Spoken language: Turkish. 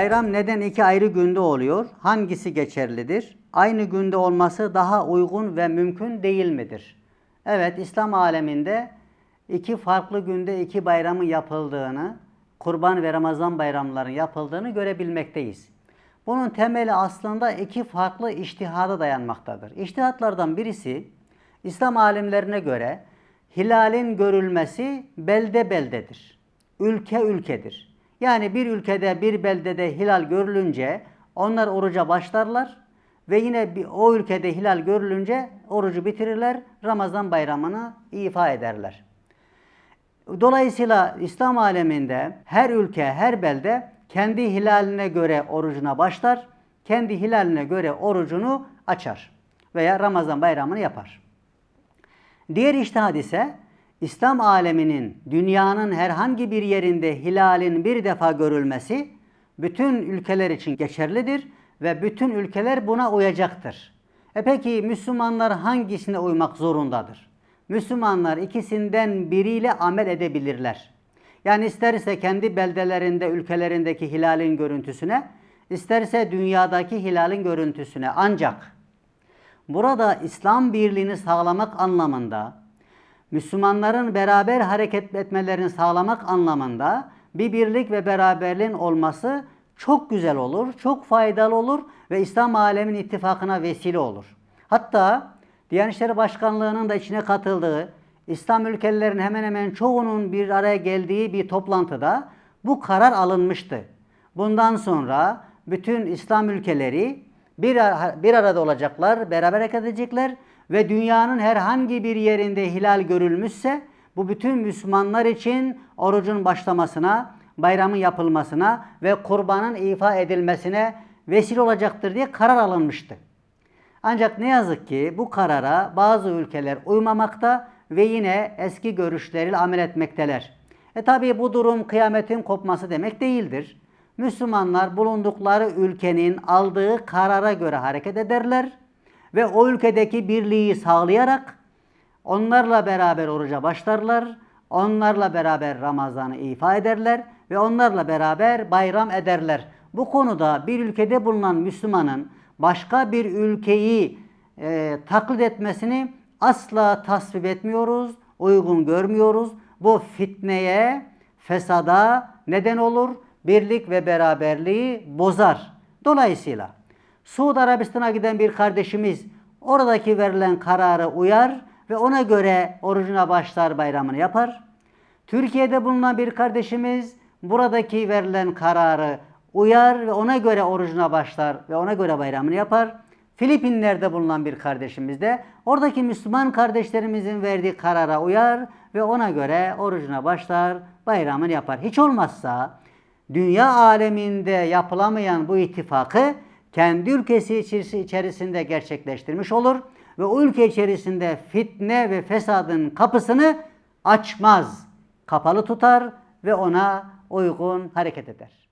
Bayram neden iki ayrı günde oluyor? Hangisi geçerlidir? Aynı günde olması daha uygun ve mümkün değil midir? Evet, İslam aleminde iki farklı günde iki bayramın yapıldığını, Kurban ve Ramazan bayramlarının yapıldığını görebilmekteyiz. Bunun temeli aslında iki farklı iştihada dayanmaktadır. İştihatlardan birisi İslam alimlerine göre hilalin görülmesi belde beldedir. Ülke ülkedir. Yani bir ülkede bir beldede hilal görülünce onlar oruca başlarlar ve yine bir, o ülkede hilal görülünce orucu bitirirler, Ramazan bayramını ifa ederler. Dolayısıyla İslam aleminde her ülke, her belde kendi hilaline göre orucuna başlar, kendi hilaline göre orucunu açar veya Ramazan bayramını yapar. Diğer iştihad ise İslam aleminin dünyanın herhangi bir yerinde hilalin bir defa görülmesi bütün ülkeler için geçerlidir ve bütün ülkeler buna uyacaktır. E peki Müslümanlar hangisine uymak zorundadır? Müslümanlar ikisinden biriyle amel edebilirler. Yani isterse kendi beldelerinde, ülkelerindeki hilalin görüntüsüne, isterse dünyadaki hilalin görüntüsüne. Ancak burada İslam birliğini sağlamak anlamında, Müslümanların beraber hareket etmelerini sağlamak anlamında bir birlik ve beraberliğin olması çok güzel olur, çok faydalı olur ve İslam alemin ittifakına vesile olur. Hatta Diyanet İşleri Başkanlığı'nın da içine katıldığı, İslam ülkelerinin hemen hemen çoğunun bir araya geldiği bir toplantıda bu karar alınmıştı. Bundan sonra bütün İslam ülkeleri bir, bir arada olacaklar, beraber hareket edecekler ve dünyanın herhangi bir yerinde hilal görülmüşse bu bütün Müslümanlar için orucun başlamasına, bayramın yapılmasına ve kurbanın ifa edilmesine vesile olacaktır diye karar alınmıştı. Ancak ne yazık ki bu karara bazı ülkeler uymamakta ve yine eski görüşleriyle amel etmekteler. E tabi bu durum kıyametin kopması demek değildir. Müslümanlar bulundukları ülkenin aldığı karara göre hareket ederler ve o ülkedeki birliği sağlayarak onlarla beraber oruca başlarlar, onlarla beraber Ramazan'ı ifa ederler ve onlarla beraber bayram ederler. Bu konuda bir ülkede bulunan Müslümanın başka bir ülkeyi e, taklit etmesini asla tasvip etmiyoruz, uygun görmüyoruz. Bu fitneye, fesada neden olur, birlik ve beraberliği bozar. Dolayısıyla Suudi Arabistan'a giden bir kardeşimiz oradaki verilen kararı uyar ve ona göre orucuna başlar bayramını yapar. Türkiye'de bulunan bir kardeşimiz buradaki verilen kararı uyar ve ona göre orucuna başlar ve ona göre bayramını yapar. Filipinler'de bulunan bir kardeşimiz de oradaki Müslüman kardeşlerimizin verdiği karara uyar ve ona göre orucuna başlar, bayramını yapar. Hiç olmazsa dünya aleminde yapılamayan bu ittifakı kendi ülkesi içerisinde gerçekleştirmiş olur ve o ülke içerisinde fitne ve fesadın kapısını açmaz. Kapalı tutar ve ona uygun hareket eder.